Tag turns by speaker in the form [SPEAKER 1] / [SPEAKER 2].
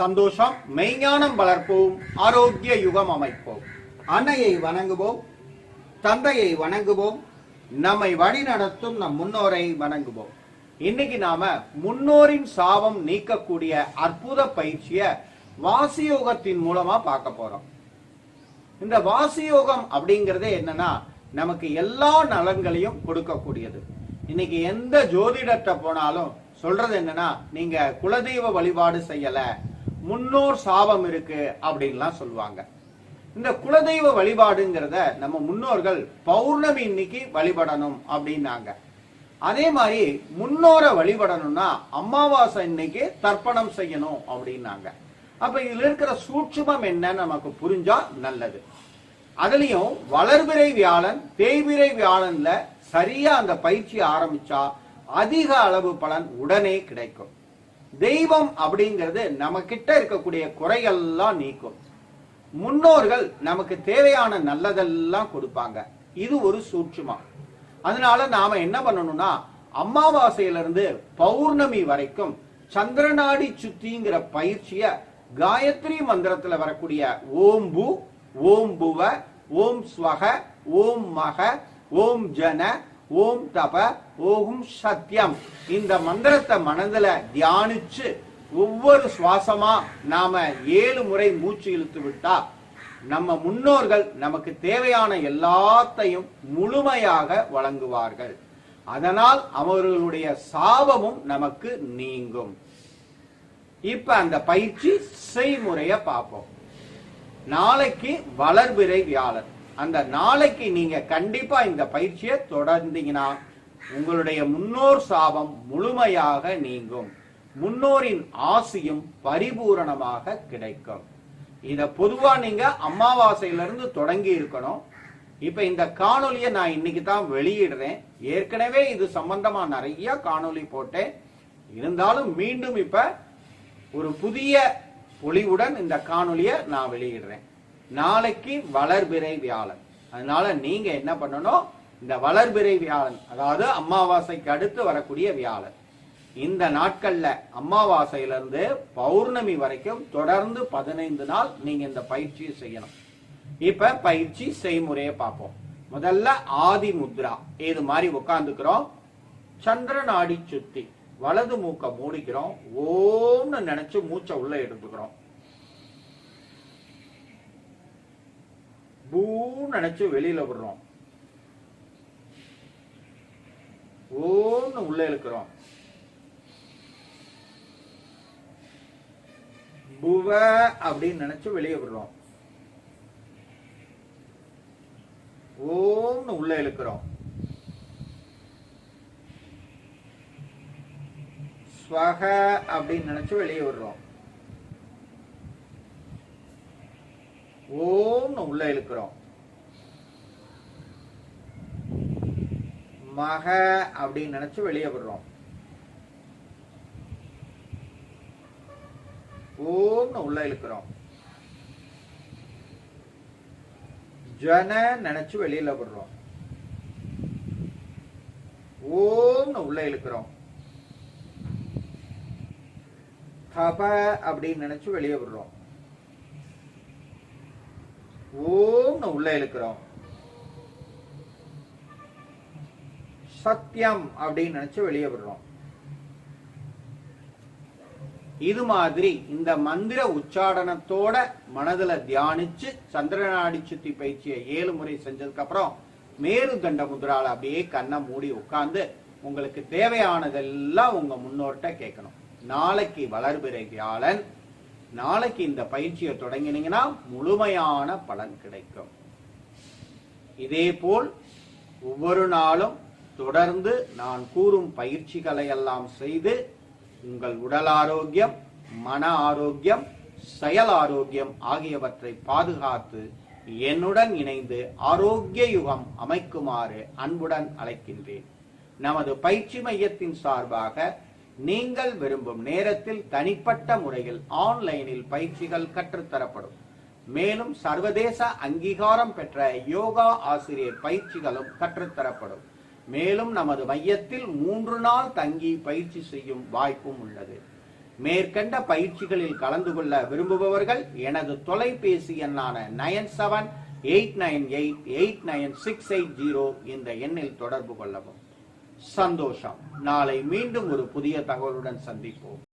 [SPEAKER 1] சந்தோஷம் மெய்ஞானம் வளர்ப்போம் ஆரோக்கிய யுகம் அமைப்போம். அன்னையை வணங்குவோம் தந்தையை வணங்குவோம் நம்மை வழி நடத்தும் நம் முன்னோரை வணங்குவோம். இன்னைக்கு நாம முன்னோரின் சாபம் நீக்கக்கூடிய அற்புத பயிற்சிய வாசியோகத்தின் மூலமா பார்க்க போறோம். இந்த வாசியோகம் அப்படிங்கறதே என்னன்னா நமக்கு எல்லா நலன்களையும் கொடுக்கக்கூடியது. இன்னைக்கு எந்த ஜோதிடத்தை போனாலும் சொல்றது என்னன்னா நீங்க குலதெய்வ வழிபாடு செய்யல முன்னோர் சாபம் இருக்கு அப்படின்லாம் சொல்லுவாங்க. இந்த குலதெய்வ வழிபாடுங்கிறத நம்ம முன்னோர்கள் பௌர்ணமி இன்னைக்கு வழிபடணும் அப்படின்னாங்க. அதே மாதிரி முன்னோரை வழிபடணும்னா அமாவாசை இன்னைக்கு தர்ப்பணம் செய்யணும் அப்படின்னாங்க. அப்ப இதுல இருக்கிற சூட்சுமம் என்ன நமக்கு புரிஞ்சா நல்லது. அதுலயும் வளர்பிறை வியாழன் தேய்பிறை வியாழன்ல சரியா அந்த பயிற்சி ஆரம்பிச்சா அதிக அளவு பலன் உடனே கிடைக்கும். தெய்வம் அப்படிங்கிறது நம்ம கிட்ட இருக்கக்கூடிய குறைகள்லாம் நீக்கும். முன்னோர்கள் நமக்கு தேவையான நல்லதெல்லாம் கொடுப்பாங்க. இது ஒரு சூட்சுமா. அதனால நாம என்ன பண்ணணும்னா அமாவாசையில இருந்து பௌர்ணமி வரைக்கும் சந்திரநாடி சுத்திங்கிற பயிற்சிய காயத்ரி மந்திரத்துல வரக்கூடிய ஓம் பூ ஓம் புவ ஓம் ஸ்வக ஓம் மக ஓம் ஜன ஓம் தப ஓகும் சத்யம். இந்த மந்திரத்தை மனதில் தியானிச்சு ஒவ்வொரு சுவாசமா நாம ஏழு முறை மூச்சு இழுத்து விட்டா நம்ம முன்னோர்கள் நமக்கு தேவையான எல்லாத்தையும் முழுமையாக வழங்குவார்கள். அதனால் அவர்களுடைய சாபமும் நமக்கு நீங்கும். இப்ப அந்த பயிற்சி செய்முறைய பார்ப்போம். நாளைக்கு வளர்பிறை வியாழன். அந்த நாளைக்கு நீங்க கண்டிப்பா இந்த பயிற்சியை தொடர்ந்தீங்கன்னா உங்களுடைய முன்னோர் சாபம் முழுமையாக நீங்கும். முன்னோரின் ஆசியும் பரிபூரணமாக கிடைக்கும். இத பொதுவா நீங்க அமாவாசையிலிருந்து தொடங்கி இருக்கணும். இப்ப இந்த காணொலியை நான் இன்னைக்கு தான் வெளியிடுறேன். ஏற்கனவே இது சம்பந்தமா நிறைய காணொளி போட்டேன். இருந்தாலும் மீண்டும் இப்ப ஒரு புதிய பொலிவுடன் இந்த காணொலியை நான் வெளியிடுறேன். நாளைக்கு வளர்பிறை வியாழன் அதனால நீங்க என்ன பண்ணணும்? இந்த வளர்பிறை வியாழன் அதாவது அமாவாசைக்கு அடுத்து வரக்கூடிய வியாழன். இந்த நாட்கள்ல அமாவாசையிலிருந்து பௌர்ணமி வரைக்கும் தொடர்ந்து பதினைந்து நாள் நீங்க இந்த பயிற்சியை செய்யணும். இப்ப பயிற்சி செய்முறையை பார்ப்போம். முதல்ல ஆதி முத்ரா இது மாதிரி உட்காந்துக்கிறோம் சந்திர நாடி சுத்தி வலது மூக்க மூடிக்கிறோம். ஓம்னு நினைச்சு மூச்சை உள்ள எடுத்துக்கிறோம். பூன்னு நினைச்சு வெளியில விடுறோம். ஓன்னு உள்ள இழுக்கிறோம். புவ அப்படின்னு நினைச்சு வெளியே விடுறோம். ஓம்னு உள்ள இழுக்கிறோம். ஸ்வக அப்படின்னு நினைச்சு வெளியே விடுறோம். ஓ ஓம்னு உள்ள இழுக்கிறோம். மக அப்படின்னு நினைச்சு வெளியே விடுறோம். ஓம்னு உள்ள இழுக்கிறோம். ஜன நினைச்சு வெளியில விடுறோம். ஓம்னு உள்ள இழுக்கிறோம். தப அப்படின்னு நினைச்சு வெளியே விடுறோம். ஓம்னு உள்ள இழுக்கிறோம். சத்தியம் அப்படின்னு நினைச்சு வெளியே விடுறோம். இது மாதிரி இந்த மந்திர உச்சாடனத்தோட மனதுல தியானிச்சு சந்திரநாடி சுத்தி பயிற்சியை ஏழு முறை செஞ்சதுக்கு அப்புறம் மேருதண்ட முதிரால அப்படியே கண்ணை மூடி உட்கார்ந்து உங்களுக்கு தேவையானதெல்லாம் உங்க முன்னோர்கிட்ட கேட்கணும். நாளைக்கு வளர்பிறை வியாழன். நாளைக்கு இந்த பயிற்சியை தொடங்கினீங்கன்னா முழுமையான பலன் கிடைக்கும். இதே போல் ஒவ்வொரு நாளும் தொடர்ந்து நான் கூறும் பயிற்சிகளை எல்லாம் செய்து உங்கள் உடல் ஆரோக்கியம் மன ஆரோக்கியம் செயல் ஆரோக்கியம் ஆகியவற்றை பாதுகாத்து என்னுடன் இணைந்து ஆரோக்கிய யுகம் அமைக்குமாறு அன்புடன் அழைக்கின்றேன். நமது பயிற்சி மையத்தின் சார்பாக நீங்கள் விரும்பும் நேரத்தில் தனிப்பட்ட முறையில் ஆன்லைனில் பயிற்சிகள் கற்றுத்தரப்படும். மேலும் சர்வதேச அங்கீகாரம் பெற்ற யோகா ஆசிரியர் பயிற்சிகளும் கற்றுத்தரப்படும். மேலும் நமது மையத்தில் மூன்று நாள் தங்கி பயிற்சி செய்யும் வாய்ப்பும் உள்ளது. மேற்கண்ட பயிற்சிகளில் கலந்து கொள்ள விரும்புபவர்கள் எனது தொலைபேசி எண்ணான nine seven eight nine eight eight nine six eight zero இந்த எண்ணில் தொடர்பு கொள்ளவும். சந்தோஷம். நாளை மீண்டும் ஒரு புதிய தகவலுடன் சந்திப்போம்.